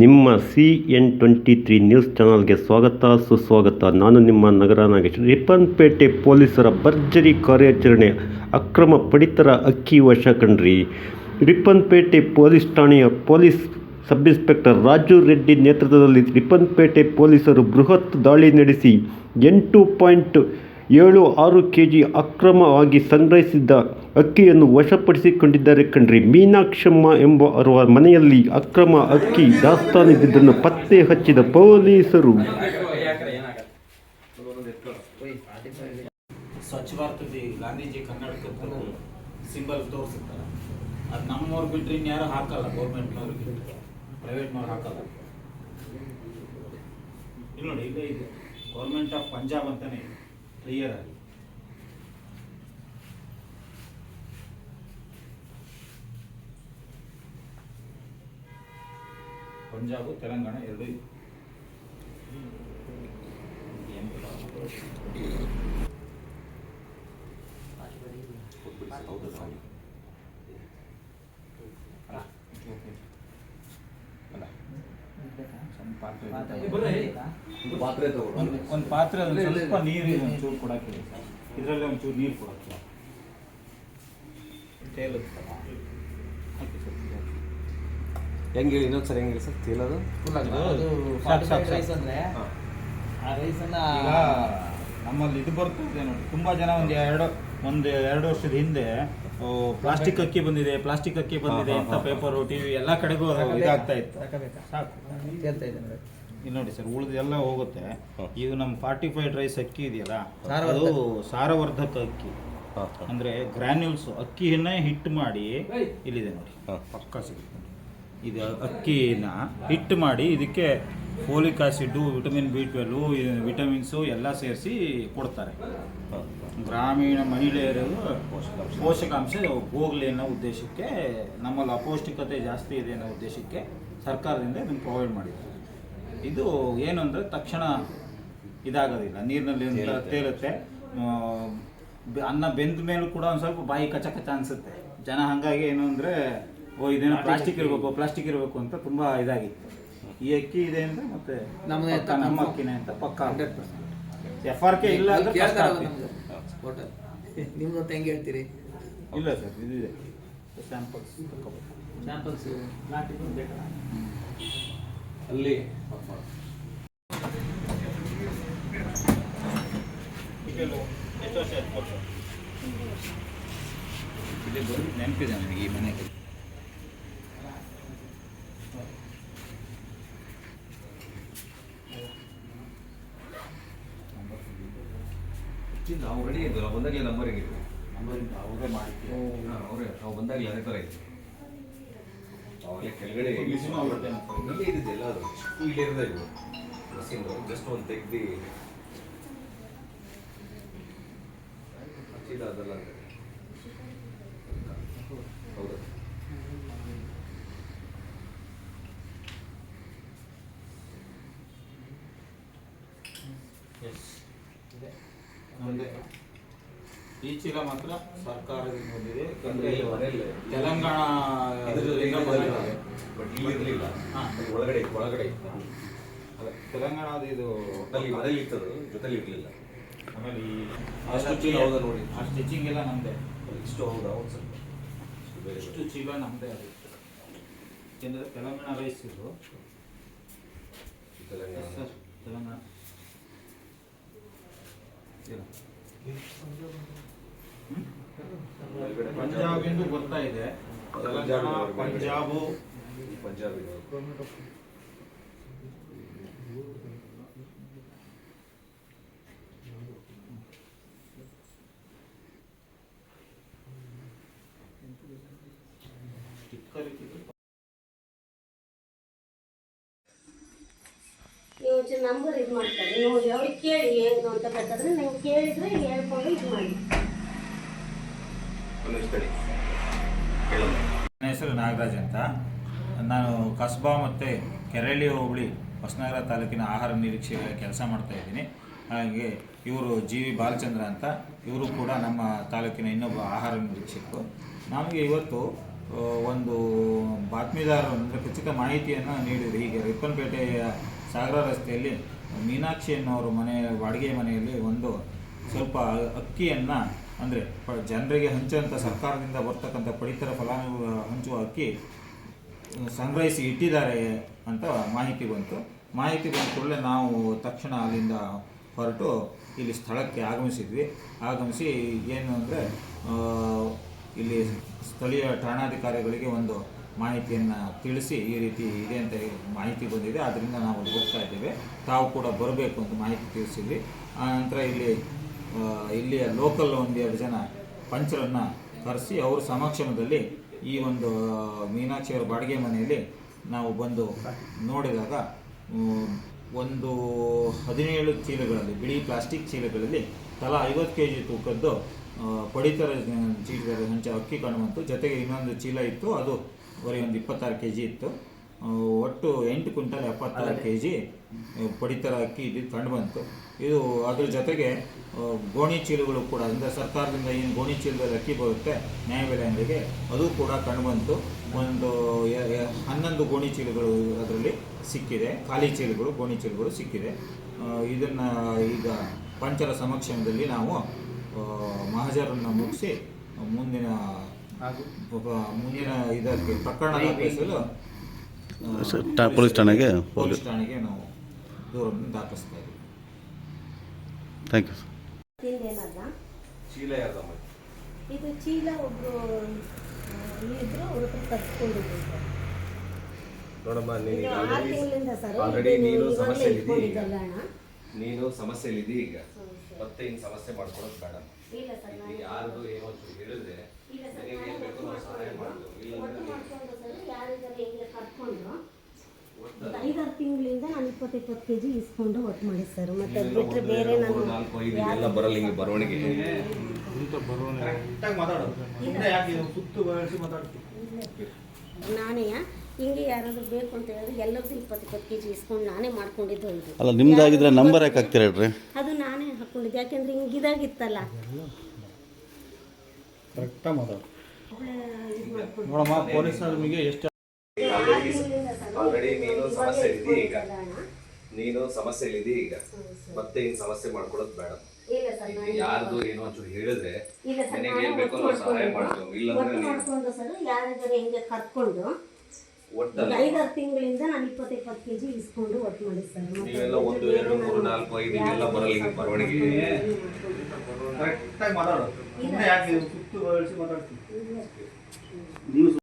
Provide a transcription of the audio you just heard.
ನಿಮ್ಮ C N twenty three news ಚಾನಲ್ಗೆ ಸ್ವಾಗತ, ಸುಸ್ವಾಗತ. ನಾನು ನಿಮ್ಮ ನಗರ ನಾಗೇಶ್. ರಿಪ್ಪನ್ಪೇಟೆ ಪೊಲೀಸರ ಭರ್ಜರಿ ಕಾರ್ಯಾಚರಣೆ ಅಕ್ರಮ ಪಡಿತರ ಅಕ್ಕಿ ವಶ ಕಂಡ್ರಿ. ರಿಪ್ಪನ್ಪೇಟೆ ಪೊಲೀಸ್ ಠಾಣೆಯ police sub inspector Raju Reddy ನೇತೃತ್ವದಲ್ಲಿ ರಿಪ್ಪನ್ಪೇಟೆ ಪೊಲೀಸರು ಬೃಹತ್ ದಾಳಿ ನಡೆಸಿ ಎಂಟು ಪಾಯಿಂಟ್ ಏಳು ಆರು ಕೆ ಜಿ ಅಕ್ರಮವಾಗಿ ಸಂಗ್ರಹಿಸಿದ್ದ ಅಕ್ಕಿಯನ್ನು ವಶಪಡಿಸಿಕೊಂಡಿದ್ದಾರೆ ಕಣ್ರಿ. ಮೀನಾಕ್ಷಮ್ಮ ಎಂಬುವರ ಮನೆಯಲ್ಲಿ ಅಕ್ರಮ ಅಕ್ಕಿ ದಾಸ್ತಾನಿದ್ದನ್ನು ಪತ್ತೆ ಹಚ್ಚಿದ ಪೊಲೀಸರು. ಸ್ವಚ್ಛ ಭಾರತದ ಗಾಂಧೀಜಿ ಕರ್ನಾಟಕದ ಸಿಂಬಲ್ ತೋರಿಸುತ್ತಾರೆ. ಅದು ನಮ್ಮವ್ರು ಬಿಟ್ಟರೆ ಇನ್ಯಾರು ಹಾಕಲ್ಲ ಗೌರ್ಮೆಂಟ್ನವ್ರು ಬಿಟ್ಟು ಪ್ರೈವೇಟ್ನವ್ರು ಹಾಕಲ್ಲ. ಇಲ್ಲಿ ನೋಡಿ ಇಲ್ಲೇ ಇದೆ ಗೌರ್ಮೆಂಟ್ ಆಫ್ ಪಂಜಾಬ್ ಅಂತಲೇ ಇದೆ. ಕ್ಲಿಯರ್ ಆಗಿ. ಪಂಜಾಬ್ ತೆಲಂಗಾಣ ಎರಡು ಇದೆ ಪಾತ್ರೆ ಒಂದು ಒಂದು ಪಾತ್ರೆ ಒಂದು ಸ್ವಲ್ಪ ನೀರು ಒಂಚೂರು ಕೊಡಕ್ಕೆ ಇದರಲ್ಲಿ ಒಂಚೂರು ನೀರು ಕೊಡಕ್ಕೆ. ತೇಲುತ್ತೆ ಹಾಕಿ ಸ್ವಲ್ಪ. ಹೆಂಗೆ ಹೇಳಿ ಇನ್ನೊಂದ್ಸರಿ ಹೆಂಗೆ ಹೇಳಿ ಸರ್? ತಿಳೋದು ಅದು? ಸಾಕು, ಸಾಕು, ರೈಸ್ ಸಾಕು. ಅಂದ್ರೆ ಆ ರೈಸ್ ಅನ್ನ ಈಗ ನಮ್ಮಲ್ಲಿ ಇದು ಬರ್ತಿದೆ ನೋಡಿ. ತುಂಬಾ ಜನ ಒಂದು ಎರಡು ಒಂದು ಎರಡು ವರ್ಷದ ಹಿಂದೆ ಪ್ಲಾಸ್ಟಿಕ್ ಅಕ್ಕಿ ಬಂದಿದೆ ಪ್ಲಾಸ್ಟಿಕ್ ಅಕ್ಕಿ ಬಂದಿದೆ ಹಾ, ಅಂತ ಹಾ. ಪೇಪರ್ ಟಿವಿ ಎಲ್ಲ ಕಡೆಗೂ ಅದು ಇದಾಗ್ತಾ ಇತ್ತು? ಸಾಕು. ಕೇಳ್ತಾ ಇದ್ದೇನೆ ನೋಡಿ. ಇಲ್ಲಿ ನೋಡಿ ಸರ್ ಉಳಿದೆಲ್ಲ ಹೋಗುತ್ತೆ. ಇದು ನಮ್ಮ ಫಾರ್ಟಿಫೈಡ್ ರೈಸ್ ಅಕ್ಕಿ ಇದೆಯಲ್ಲ ಅದು ಸಾರವರ್ಧಕ. ಸಾರವರ್ಧಕ ಅಕ್ಕಿ. ಹಾಂ ಅಂದ್ರೆ ಗ್ರಾನ್ಯೂಲ್ಸ್ ಅಕ್ಕಿಯನ್ನೇ ಹಿಟ್ಟು ಮಾಡಿ ಇಲ್ಲಿದೆ ನೋಡಿ. ಹಾ. ಪಕ್ಕ ಸಿಗುತ್ತೆ. ಇದು ಅಕ್ಕಿನ ಹಿಟ್ಟು ಮಾಡಿ ಇದಕ್ಕೆ folic acid vitamin B twelve vitamins ಎಲ್ಲ ಸೇರಿಸಿ ಕೊಡ್ತಾರೆ. ಗ್ರಾಮೀಣ ಮಹಿಳೆಯರು ಪೋಷಕಾಂಶ ಹೋಗಲಿ ಅನ್ನೋ ಉದ್ದೇಶಕ್ಕೆ ನಮ್ಮಲ್ಲಿ ಅಪೌಷ್ಟಿಕತೆ ಜಾಸ್ತಿ ಇದೆ ಅನ್ನೋ ಉದ್ದೇಶಕ್ಕೆ ಸರ್ಕಾರದಿಂದ ಇದನ್ನು ಪ್ರೊವೈಡ್ ಮಾಡಿದ್ದಾರೆ. ಇದು ಏನು ಅಂದರೆ ತಕ್ಷಣ ಇದಾಗೋದಿಲ್ಲ. ನೀರಿನಲ್ಲಿ ತೇರುತ್ತೆ ಅನ್ನ ಬೆಂದ ಮೇಲೂ ಕೂಡ ಒಂದು ಸ್ವಲ್ಪ ಬಾಯಿ ಕಚ್ಚ ಕಚ್ಚ ಅನಿಸುತ್ತೆ. ಜನ ಹಾಗಾಗಿ ಏನು ಅಂದರೆ ಓ ಇದೇನೋ ಪ್ಲಾಸ್ಟಿಕ್ ಇರಬೇಕು ಪ್ಲಾಸ್ಟಿಕ್ ಇರಬೇಕು ಅಂತ ತುಂಬ ಇದಾಗಿತ್ತು. ಈ ಅಕ್ಕಿ ಇದೆ ಅಂದ್ರೆ ಮತ್ತೆ ನಮ್ಮ. ಅಕ್ಕಿನೇ ಅಂತ ಪಕ್ಕ. 100%. ಎಫ್ ಆರ್ ಕೆ ಇಲ್ಲ ಅಂದ್ರೆ ಕಷ್ಟ ಆಗ್ತಿತ್ತು. ಹೋಟೆಲ್ ಹೆಂಗೆ ಹೇಳ್ತೀರಿ? ಇಲ್ಲ ಸರ್ ಇದಿದೆ ಸ್ಯಾಂಪಲ್ಸ್ ಸ್ಯಾಂಪಲ್ಸ್ ಅಲ್ಲಿ? ಇಲ್ಲಿ ಬಂದು ನೆನಪಿದೆ ನನಗೆ ಈ ಮನೆಗೆ. ನಾವು ರೆಡಿ ಇದ್ದೀವಿ ನಾವು ಬಂದಾಗಲೇ ನಂಬರ್ ಹೇಗಿತ್ತು ನಂಬರಿಂದ ಅವರೇ ಮಾಡಿದ್ರು ಅವರೇ ನಾವು ಬಂದಾಗಲೇ ಅದೇ ಥರ ಇತ್ತು ಅವಾಗಲೇ ಕೆಳಗಡೆ. ಇಲ್ಲೇ ಇದ್ದಿದ್ದು ಎಲ್ಲ ಅದು ಇಷ್ಟು ಇಲ್ಲೇ ಇರೋದೇ ಇದು ಮಷೀನ್ದು ಜಸ್ಟ್ ಒಂದು ತೆಗ್ದು. ಹಚ್ಚಿದ ಅದಲ್ಲ ಅಂತ ಹೌದು ಎಸ್ ನಮ್ಮದೇ ಈ ಚೀಲ ಮಾತ್ರ ಸರ್ಕಾರದಿಂದ ಬಂದಿದೆ. ಯಾಕಂದ್ರೆ ತೆಲಂಗಾಣ ಬಂದಿದೆ. ಬಟ್ ಇಲ್ಲಿ ಇರಲಿಲ್ಲ. ಒಳಗಡೆ ಇತ್ತು, ಒಳಗಡೆ ಇತ್ತು. ಅದೇ ತೆಲಂಗಾಣದ ಇದು ಅಲ್ಲಿ ಮನೇಲಿ ಜೊತೆಲಿ ಇರಲಿಲ್ಲ. ಆಮೇಲೆ ಈ ಹೌದಾ ನೋಡಿ. ಆ ಸ್ಟಿಚಿಂಗ್ ಎಲ್ಲ ನಮ್ಮದೇ ಇಷ್ಟು ಹೌದಾ ಒಂದು ಸ್ವಲ್ಪ. ಇಷ್ಟು ಬೇರೆ ಇಷ್ಟು ಚೀಲ ನಮ್ಮದೇ ಅದು. ಯಾಕೆಂದರೆ ತೆಲಂಗಾಣ ರೈಸ್ ಇದು. ತೆಲಂಗಾಣ. ಸರ್ ತೆಲಂಗಾಣ. ಪಂಜಾಬಿಂದು ಬರ್ತಾ ಇದೆ. ತೆಲಂಗಾಣ ಪಂಜಾಬ್. ಪಂಜಾಬು ಪಂಜಾಬ್ ಇದು. ಸ್ಟಿಕ್ಕರ್ ಇಟ್ಟಿದ್ದು ಒಂಚೂರು ನಂಬರ್ ಇದು ಮಾಡ್ತಾರೆ. ನೋಡಿ ಅವ್ರಿಗೆ ಕೇಳಿ ಏನು ಅಂತ ಬೇಕಾದ್ರೆ ನೀವು ಕೇಳಿದ್ರೆ ಹೇಳ್ಕೊಂಡು ಇದು ಮಾಡಿ. ನನ್ನ ಹೆಸರು ನಾಗರಾಜ್ ಅಂತ. ನಾನು ಕಸ್ಬಾ ಮತ್ತು ಕೆರಳಿ ಹೋಬಳಿ ಹೊಸನಗರ ತಾಲೂಕಿನ ಆಹಾರ ನಿರೀಕ್ಷೆಗಳ ಕೆಲಸ ಮಾಡ್ತಾ ಇದ್ದೀನಿ. ಹಾಗೆ ಇವರು ಜಿ ವಿ ಬಾಲಚಂದ್ರ ಅಂತ. ಇವರು ಕೂಡ ನಮ್ಮ ತಾಲೂಕಿನ ಇನ್ನೊಬ್ಬ ಆಹಾರ ನಿರೀಕ್ಷಕರು. ನಮಗೆ ಇವತ್ತು ಒಂದು ಬಾತ್ಮೀದಾರರು ಅಂದರೆ ಖಚಿತ ಮಾಹಿತಿಯನ್ನು ನೀಡಿದರು. ಹೀಗೆ ರಿಪ್ಪನ್ಪೇಟೆಯ ಸಾಗರ ರಸ್ತೆಯಲ್ಲಿ ಮೀನಾಕ್ಷಿ ಎನ್ನುವರು ಮನೆ, ಬಾಡಿಗೆ ಮನೆಯಲ್ಲಿ ಒಂದು ಸ್ವಲ್ಪ ಅಕ್ಕಿಯನ್ನು, ಅಂದರೆ ಜನರಿಗೆ ಹಂಚುವಂಥ ಸರ್ಕಾರದಿಂದ ಬರ್ತಕ್ಕಂಥ ಪಡಿತರ ಫಲಾನುಭವಿ ಹಂಚುವ ಅಕ್ಕಿ ಸಂಗ್ರಹಿಸಿ ಇಟ್ಟಿದ್ದಾರೆ ಅಂತ ಮಾಹಿತಿ ಬಂತು. ಮಾಹಿತಿ ಬಂದ ಕೂಡಲೇ ನಾವು ತಕ್ಷಣ ಅಲ್ಲಿಂದ ಹೊರಟು ಇಲ್ಲಿ ಸ್ಥಳಕ್ಕೆ ಆಗಮಿಸಿದ್ವಿ. ಆಗಮಿಸಿ ಏನು ಅಂದರೆ ಇಲ್ಲಿ ಸ್ಥಳೀಯ ಠಾಣಾಧಿಕಾರಿಗಳಿಗೆ ಒಂದು ಮಾಹಿತಿಯನ್ನು ತಿಳಿಸಿ ಈ ರೀತಿ ಇದೆ ಅಂತ ಮಾಹಿತಿ ಬಂದಿದೆ. ಆದ್ದರಿಂದ ನಾವು ಅಲ್ಲಿ ಹೋಗ್ತಾ ಇದ್ದೇವೆ. ತಾವು ಕೂಡ ಬರಬೇಕು ಅಂತ ಮಾಹಿತಿ ತಿಳಿಸಿದ್ವಿ. ಆ ನಂತರ ಇಲ್ಲಿ ಇಲ್ಲಿಯ ಲೋಕಲ್ ಒಂದೆರಡು ಜನ ಪಂಚರನ್ನು ಕರೆಸಿ ಅವರ ಸಮಕ್ಷಮದಲ್ಲಿ ಈ ಒಂದು ಮೀನಾಕ್ಷಿಯವರ ಬಾಡಿಗೆ ಮನೆಯಲ್ಲಿ ನಾವು ಬಂದು ನೋಡಿದಾಗ ಒಂದು ಹದಿನೇಳು ಚೀಲಗಳಲ್ಲಿ, ಬಿಳಿ ಪ್ಲಾಸ್ಟಿಕ್ ಚೀಲಗಳಲ್ಲಿ ತಲಾ ಐವತ್ತು ಕೆ ಜಿ ತೂಕದ್ದು ಪಡಿತರ ಚೀಲದ ಹಂಚ ಅಕ್ಕಿ ಕಾಣುವಂಥ ಜೊತೆಗೆ ಇನ್ನೊಂದು ಚೀಲ ಇತ್ತು. ಅದು ಬರೀ ಒಂದು ಇಪ್ಪತ್ತಾರು ಕೆ ಜಿ ಇತ್ತು ಒಟ್ಟು ಎಂಟು ಕ್ವಿಂಟಲ್ ಎಪ್ಪತ್ತಾರು ಕೆ ಜಿ ಪಡಿತರ ಅಕ್ಕಿ ಇದು ಕಂಡು ಬಂತು. ಇದು ಅದ್ರ ಜೊತೆಗೆ ಗೋಣಿ ಚೀಲಗಳು ಕೂಡ ಅಂದರೆ ಸರ್ಕಾರದಿಂದ ಏನು ಗೋಣಿ ಚೀಲದಲ್ಲಿ ಅಕ್ಕಿ ಬರುತ್ತೆ ನ್ಯಾಯಬೆಲೆ ಅಂಗಡಿಗೆ ಅದು ಕೂಡ ಕಂಡು ಬಂತು. ಒಂದು ಹನ್ನೊಂದು ಗೋಣಿ ಚೀಲಗಳು ಅದರಲ್ಲಿ ಸಿಕ್ಕಿದೆ ಖಾಲಿ ಚೀಲಗಳು ಗೋಣಿ ಚೀಲಗಳು ಸಿಕ್ಕಿದೆ. ಇದನ್ನು ಈಗ ಪಂಚರ ಸಮಕ್ಷಮದಲ್ಲಿ ನಾವು ಮಹಾಜರನ್ನು ಮುಗಿಸಿ ಮುಂದಿನ ಒಬ್ಬ- ಮುಂದಿನ ಇದಕ್ಕೆ ಪ್ರಕರಣ ದಾಖಲಿಸಲು ಪೊಲೀಸ್ ಠಾಣೆಗೆ ಪೊಲೀಸ್ ಠಾಣೆಗೆ ನಾವು ದೂರನ್ನು ದಾಖಲಿಸ್ತಾ ಇದ್ದೀವಿ. ಥ್ಯಾಂಕ್ ಯು ಚೀಲ ಯಾರ್ದಮ್ಮ ಇದು ಚೀಲ ಒಬ್ರು ಇದ್ರು ಅವ್ರ ಹತ್ರ ಕಟ್ಕೊಂಡಿದ್ರು. ಸರ್ ನೋಡಮ್ಮ ನೀನು ಇದು ಆರು ತಿಂಗಳಿಂದ ಸರ್ ಆಲ್ರೆಡಿ ನೀನು ಇವಾಗಲೇ ಸಮಸ್ಯೆಯಲ್ಲಿ ಇದೀಯ ಈಗ. ಇಟ್ಕೊಂಡಿದ್ದಲ್ಲ ಅಣ್ಣ ನೀನು ಸಮಸ್ಯೆಯಲ್ಲಿ ಈಗ. ಮತ್ತೆ ಇನ್ನು ಸಮಸ್ಯೆ ಮಾಡ್ಕೊಳ್ಳೋದು ಬೇಡ. ಇಲ್ಲ ಸರ್ ನಾನು ಯಾರ್ದು ಏನೋ ಅಂತ ಹೇಳಿದ್ರೆ ಐದಾರು ತಿಂಗಳಿಂದ ನಾನು ಇಪ್ಪತ್ತು ಇಪ್ಪತ್ತು ಕೆ ಜಿ ಇಸ್ಕೊಂಡು ಒಟ್ಟು ಮಾಡಿ ಸರ್. ಮತ್ತೆ ಅದು ಬಿಟ್ಟರೆ ಬೇರೆ ನಾನು ಎಲ್ಲ ಬರಲ್ಲ ಹಿಂಗೆ ಬರವಣಿಗೆ. ನಾನೇ ಹಿಂಗೆ ಯಾರಾದರೂ ಬೇಕು ಅಂತ ಹೇಳಿದ್ರೆ ಎಲ್ಲರದ್ದು ಇಪ್ಪತ್ತು ಇಪ್ಪತ್ತು ಕೆ ಜಿ ಇಸ್ಕೊಂಡು ನಾನೇ ಮಾಡ್ಕೊಂಡಿದ್ದು ಇದು. ಅಲ್ಲ ನಿಮ್ದಾಗಿದ್ರೆ ನಂಬರ್ ಯಾಕೆ ಹಾಕ್ತೀರಾ ಹೇಳ್ರಿ? ಅದು ನಾನೇ ಹಾಕ್ಕೊಂಡಿದ್ದೆ ಯಾಕೆಂದ್ರೆ ಹಿಂಗೆ ಇದಾಗಿತ್ತಲ್ಲ ಕರೆಕ್ಟಾಗಿ ಮಾತಾಡು. ನೋಡಮ್ಮ ಪೊಲೀಸ್ ನಿಮಗೆ ಎಷ್ಟು ಆಲ್ರೆಡಿ ನೀನು ಸಮಸ್ಯೆ ಇದ್ದೀ ಈಗ. ನೀನು ಸಮಸ್ಯೆ ಇದೀಯ ಈಗ. ಮತ್ತೆ ಏನು ಸಮಸ್ಯೆ ಮಾಡ್ಕೊಳ್ಳೋದು ಬೇಡ. ಯಾರ್ದು ಏನೋ ಒಂಚೂರು ಹೇಳಿದ್ರೆ ನನಗೆ ಏನ್ ಬೇಕೋ ನಾವು ಸಹಾಯ ಮಾಡ್ತೇವೆ ಇಲ್ಲಾಂದ್ರೆ ನೀನು ಹಿಂಗೆ ಕರ್ಕೊಂಡು ಒಟ್ಟಲ್ಲ ಐದಾರು ತಿಂಗಳಿಂದ ನಾನು ಇಪ್ಪತ್ತು ಇಪ್ಪತ್ತು ಕೆಜಿ ಇಸ್ಕೊಂಡು ಒಟ್ಟು ಮಾಡಿ ಸರ್ ನೀವೆಲ್ಲ ಒಂದು ಎರಡು ಮೂರು ನಾಲ್ಕು ಐದು ಬರವಣಿಗೆ. ಕರೆಕ್ಟಾಗಿ ಮಾತಾಡೋದು. ಯಾಕೆ ಸುತ್ತು ಬಳಸಿ ಮಾತಾಡ್ತೀನಿ ನೀವು